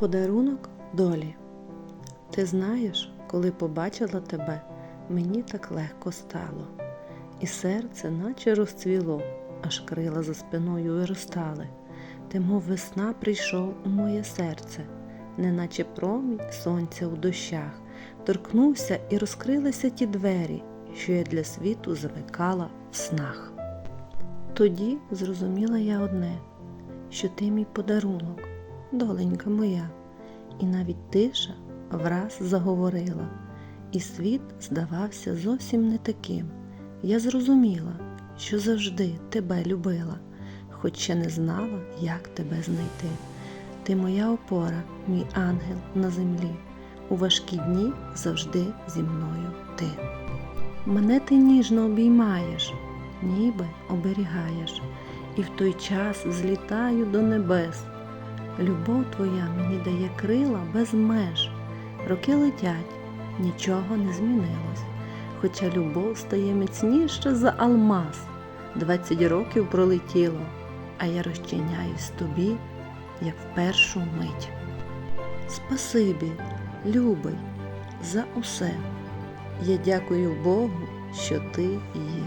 Подарунок долі. Ти знаєш, коли побачила тебе, мені так легко стало, і серце наче розцвіло, аж крила за спиною виростали. Ти, мов весна, прийшов у моє серце, неначе промінь сонця у дощах, торкнувся і розкрилися ті двері, що я для світу замикала в снах. Тоді зрозуміла я одне, що ти мій подарунок, доленька моя, і навіть тиша враз заговорила, і світ здавався зовсім не таким. Я зрозуміла, що завжди тебе любила, хоч ще не знала, як тебе знайти. Ти моя опора, мій ангел на землі. У важкі дні завжди зі мною ти. Мене ти ніжно обіймаєш, ніби оберігаєш, і в той час злітаю до небес. Любов твоя мені дає крила без меж. Роки летять, нічого не змінилось, хоча любов стає міцніша за алмаз. Двадцять років пролетіло, а я розчиняюсь тобі, як в першу мить. Спасибі, любий, за усе. Я дякую Богу, що ти є.